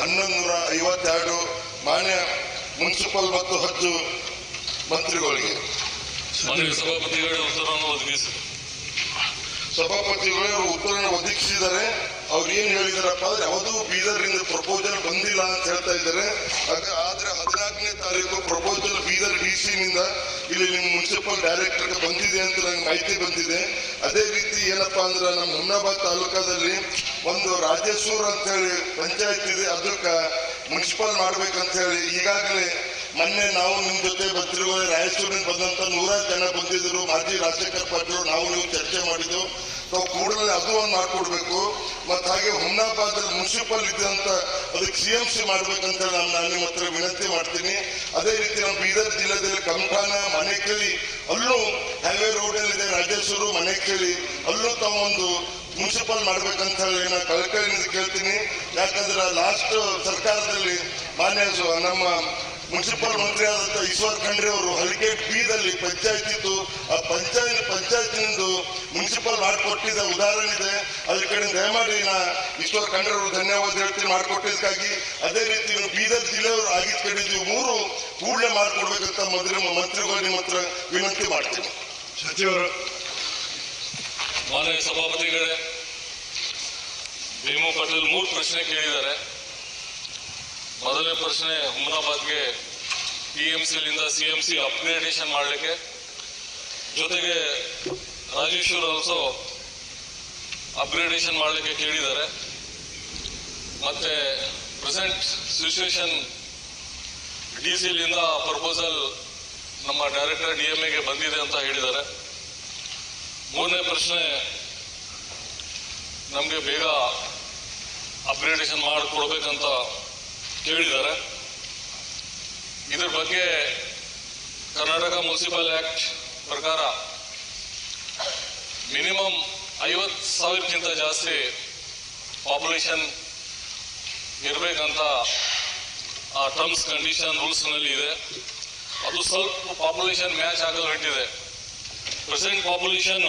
ಹನ್ನೊಂದು ನೂರ ಐವತ್ತೆರಡು ಮಾನ್ಯ ಮುನ್ಸಿಪಲ್ ಮತ್ತು ಹತ್ತು ಮಂತ್ರಿಗಳಿಗೆ. ಸಭಾಪತಿಗಳ ಉತ್ತರವನ್ನು ಒದಗಿಸಿ. ಸಭಾಪತಿಗಳು ಉತ್ತರವನ್ನು ಒದಗಿಸಿದ್ದಾರೆ. ಅವ್ರು ಏನ್ ಹೇಳಿದಾರಪ್ಪ ಅಂದ್ರೆ ಯಾವುದೂ ಬೀದರ್ನಿಂದ ಪ್ರಪೋಸಲ್ ಬಂದಿಲ್ಲ ಅಂತ ಹೇಳ್ತಾ ಇದ್ದಾರೆ. ಅದಕ್ಕೆ ಆದ್ರೆ ತಾರೀಕು ಪ್ರಪೋಸಲ್ ಬೀದರ್ ಡಿ ನಿಂದ ಇಲ್ಲಿ ನಿಮ್ಮ ಮುನ್ಸಿಪಲ್ ಡೈರೆಕ್ಟರ್ ಬಂದಿದೆ ಅಂತ ನಂಗೆ ಮಾಹಿತಿ ಬಂದಿದೆ. ಅದೇ ರೀತಿ ಏನಪ್ಪಾ ಅಂದ್ರೆ ನಮ್ಮ ಹುಮ್ನಾಬಾದ್ ತಾಲೂಕಾದಲ್ಲಿ ಒಂದು ರಾಜೇಶ್ವರ ಅಂತ ಹೇಳಿ ಪಂಚಾಯತ್ ಇದೆ. ಅದಕ್ಕೆ ಮುನ್ಸಿಪಲ್ ಮಾಡ್ಬೇಕಂತ ಹೇಳಿ ಈಗಾಗಲೇ ಮೊನ್ನೆ ನಾವು ನಿಮ್ಮ ಜೊತೆ ಬರ್ತಿರುವ ರಾಯಚೂರಿನಿಂದ ಬಂದಂತ ನೂರಾರು ಜನ ಬಂದಿದ್ರು. ಮಾಜಿ ರಾಜಶೇಖರ್ ಪಾಟೀಲ್ ನಾವು ನೀವು ಚರ್ಚೆ ಮಾಡಿದ್ದು. ನಾವು ಕೂಡಲೇ ಅದು ಒಂದು ಮಾಡಿಕೊಡ್ಬೇಕು ಮತ್ತು ಹಾಗೆ ಹುಮ್ನಾಬಾದ್ ಮುನ್ಸಿಪಲ್ ಇದ್ದಂತ ಅದಕ್ಕೆ ಸಿ ಎಂ ಸಿ ಮಾಡ್ಬೇಕಂತ ನಾನು ನಾನು ನಿಮ್ಮ ಹತ್ರ ವಿನಂತಿ ಮಾಡ್ತೀನಿ. ಅದೇ ರೀತಿ ನಮ್ಮ ಬೀದರ್ ಜಿಲ್ಲೆಯಲ್ಲಿ ಕಂಪಾನ ಮನೆ ಕೇಳಿ ಅಲ್ಲೂ ಹೈವೇ ರೋಡಲ್ಲಿ ಇದೆ, ರಾಜೇಶ್ವರು ಮನೆ ಕೇಳಿ ಅಲ್ಲೂ ತಾವೊಂದು ಮುನ್ಸಿಪಲ್ ಮಾಡ್ಬೇಕಂತ ಹೇಳಿ ನಾನು ಕಳಕಳಿಯಿಂದ ಕೇಳ್ತೀನಿ. ಯಾಕಂದ್ರೆ ಲಾಸ್ಟ್ ಸರ್ಕಾರದಲ್ಲಿ ಮಾನ್ಯ ನಮ್ಮ ಮುನ್ಸಿಪಲ್ ಮಂತ್ರಿ ಆದಂತ ಈಶ್ವರ್ ಖಂಡ್ರೆ ಅವರು ಹಲಿಕೆ ಬೀದಲ್ಲಿ ಪಂಚಾಯತ್ ಇತ್ತು ಆ ಪಂಚಾಯತ್ ಮುನ್ಸಿಪಲ್ ಮಾಡಿಕೊಟ್ಟಿದ್ದ ಉದಾಹರಣೆ ಇದೆ. ಅದ್ರ ಕಡೆ ದಯಮಾಡಿ ನಾ ಇಷ್ಟೋ ಅವರು ಧನ್ಯವಾದ ಹೇಳ್ತೀನಿ. ಮಾಡಿಕೊಟ್ಟಿದ್ದಕ್ಕಾಗಿ ಅದೇ ರೀತಿ ಬೀದರ್ ಜಿಲ್ಲೆಯವರು ಆಗಿ ಕೇಳಿದ್ವಿ ಮೂರು ಕೂಡಲೇ ಮಾಡಿಕೊಡ್ಬೇಕಂತ ಮಂತ್ರಿ ಮಂತ್ರಿಗಳು ನಿಮ್ಮ ಹತ್ರ ವಿನಂತಿ ಮಾಡ್ತೀನಿ. ಸಚಿವರು, ಮಾನ್ಯ ಸಭಾಪತಿಗಳೇ, ಭೀಮು ಪಟೇಲ್ ಮೂರು ಪ್ರಶ್ನೆ ಕೇಳಿದ್ದಾರೆ. ಮೊದಲನೇ ಪ್ರಶ್ನೆ ಹುಮ್ನಾಬಾದ್ಗೆ ಪಿ ಎಂ ಸಿಲಿಂದ ಸಿ ಎಂ ಸಿ ಅಪ್ಗ್ರೇಡೇಷನ್ ಮಾಡಲಿಕ್ಕೆ. ಜೊತೆಗೆ ರಾಜೇಶ್ವರ್ ಆಲ್ಸೋ ಅಪ್ಗ್ರೇಡೇಷನ್ ಮಾಡಲಿಕ್ಕೆ ಕೇಳಿದ್ದಾರೆ. ಮತ್ತೆ ಪ್ರೆಸೆಂಟ್ ಸಿಚುವೇಶನ್ ಡಿ ಸಿಲಿಂದ ಪ್ರಪೋಸಲ್ ನಮ್ಮ ಡೈರೆಕ್ಟರ್ ಡಿ ಎಂ ಎಗೆ ಬಂದಿದೆ ಅಂತ ಹೇಳಿದ್ದಾರೆ. ಮೂರನೇ ಪ್ರಶ್ನೆ, ನಮಗೆ ಬೇಗ ಅಪ್ಗ್ರೇಡೇಷನ್ ಮಾಡಿಕೊಡ್ಬೇಕಂತ ಕೇಳಿದ್ದಾರೆ. ಇದ್ರ ಬಗ್ಗೆ ಕರ್ನಾಟಕ ಮುನ್ಸಿಪಲ್ ಆಕ್ಟ್ ಪ್ರಕಾರ ಮಿನಿಮಮ್ ಐವತ್ತು ಸಾವಿರಕ್ಕಿಂತ ಜಾಸ್ತಿ ಪಾಪ್ಯುಲೇಷನ್ ಇರಬೇಕಂತ ಆ ಟರ್ಮ್ಸ್ ಕಂಡೀಷನ್ ರೂಲ್ಸ್ನಲ್ಲಿ ಇದೆ. ಅದು ಸ್ವಲ್ಪ ಪಾಪ್ಯುಲೇಷನ್ ಮ್ಯಾಚ್ ಆಗಲು ಹೊಂಟಿದೆ present population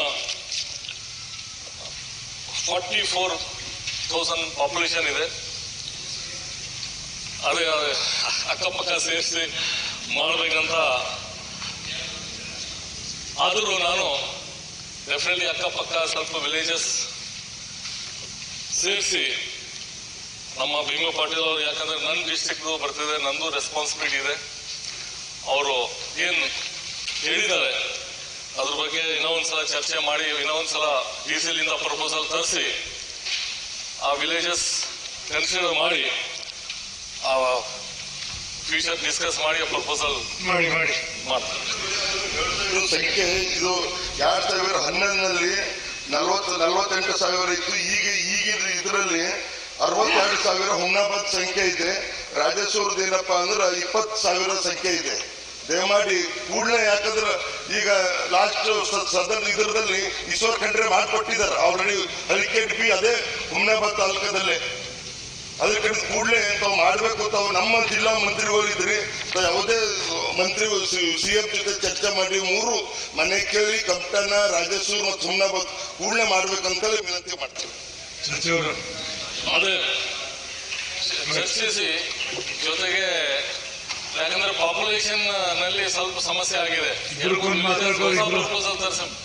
forty four thousand population ಇದೆ ಅದೇ, ಅಕ್ಕಪಕ್ಕ ಸೇರಿಸಿ ಮಾಡಬೇಕಂತ ಆದರೂ ನಾನು ಡೆಫಿನೆಟ್ಲಿ ಅಕ್ಕಪಕ್ಕ ಸ್ವಲ್ಪ ವಿಲೇಜಸ್ ಸೇರಿಸಿ. ನಮ್ಮ ಭೀಮ ಪಾಟೀಲ್ ಅವರು ಯಾಕಂದ್ರೆ ನನ್ನ ಡಿಸ್ಟಿಕ್ ಬರ್ತಿದೆ, ನಂದು ರೆಸ್ಪಾನ್ಸಿಬಿಲಿಟಿ ಇದೆ. ಅವರು ಏನು ಹೇಳಿದ್ದಾರೆ, ಅದ್ರ ಬಗ್ಗೆ ಇನ್ನೂ ಒಂದ್ಸಲ ಚರ್ಚೆ ಮಾಡಿ, ಇನ್ನೂ ಒಂದ್ಸಲ ಡಿ ಸಿಲಿಂದ ಪ್ರಪೋಸಲ್ ತರಿಸಿ, ಆ ವಿಲೇಜಸ್ ಕನ್ಸಿಡರ್ ಮಾಡಿ, ಆ ಫ್ಯೂಚರ್ ಡಿಸ್ಕಸ್ ಮಾಡಿ ಪ್ರಪೋಸಲ್ ಮಾಡಿ ಮಾಡಿ. ಮಾಡ್ತಾರೆ ಇದು ಸಂಖ್ಯೆ ಇದು ಎರಡ್ ಸಾವಿರ ಹನ್ನೊಂದರಲ್ಲಿ ನಲವತ್ತು ನಲವತ್ತೆಂಟು ಸಾವಿರ ಇತ್ತು. ಈಗ ಈಗಿನ ಇದರಲ್ಲಿ ಅರವತ್ತೆರಡು ಸಾವಿರ ಹುಮ್ನಾಬಾದ್ ಸಂಖ್ಯೆ ಇದೆ. ರಾಜೇಶ್ವರದ ಏನಪ್ಪಾ ಅಂದ್ರೆ ಇಪ್ಪತ್ತು ಸಾವಿರ ಸಂಖ್ಯೆ ಇದೆ. ದಯಮಾಡಿ ಕೂಡಲೇ ಯಾಕಂದ್ರೆ ಈಗ ಲಾಸ್ಟ್ ಸದನ ಇದರದಲ್ಲಿ ಈಶ್ವರ್ ಖಂಡ್ರೆ ಮಾಡಿಕೊಟ್ಟಿದ್ದಾರೆ. ಆಲ್ರೆಡಿ ಹಲಿಕೆ ಬಿ ಅದೇ ಹುಮ್ನಾಬಾದ್ ತಾಲೂಕದಲ್ಲೇ. ಅದ್ರ ಕಡೆ ಕೂಡಲೇ ತಾವು ಮಾಡಬೇಕು ತಾವು ನಮ್ಮ ಜಿಲ್ಲಾ ಮಂತ್ರಿಗಳಿದ್ರಿ. ಯಾವುದೇ ಮಂತ್ರಿ ಸಿ ಎಂ ಜೊತೆ ಚರ್ಚೆ ಮಾಡಿ ಮೂರು ಮನೆ ಕೇಳಿ ಕಪ್ಟನ ರಾಜೇಶ್ವರ್ ಮತ್ತು ಸುಮ್ಮನೆ ಕೂಡಲೇ ಮಾಡ್ಬೇಕಂತ ವಿನಂತಿ ಮಾಡ್ತೀವಿ. ಸಚಿವರು. ಅದೇ ಚರ್ಚಿಸಿ ಜೊತೆಗೆ ಯಾಕಂದ್ರೆ ಪಾಪ್ಯುಲೇಷನ್ನಲ್ಲಿ ಸ್ವಲ್ಪ ಸಮಸ್ಯೆ ಆಗಿದೆ. ಪ್ರಪೋಸಲ್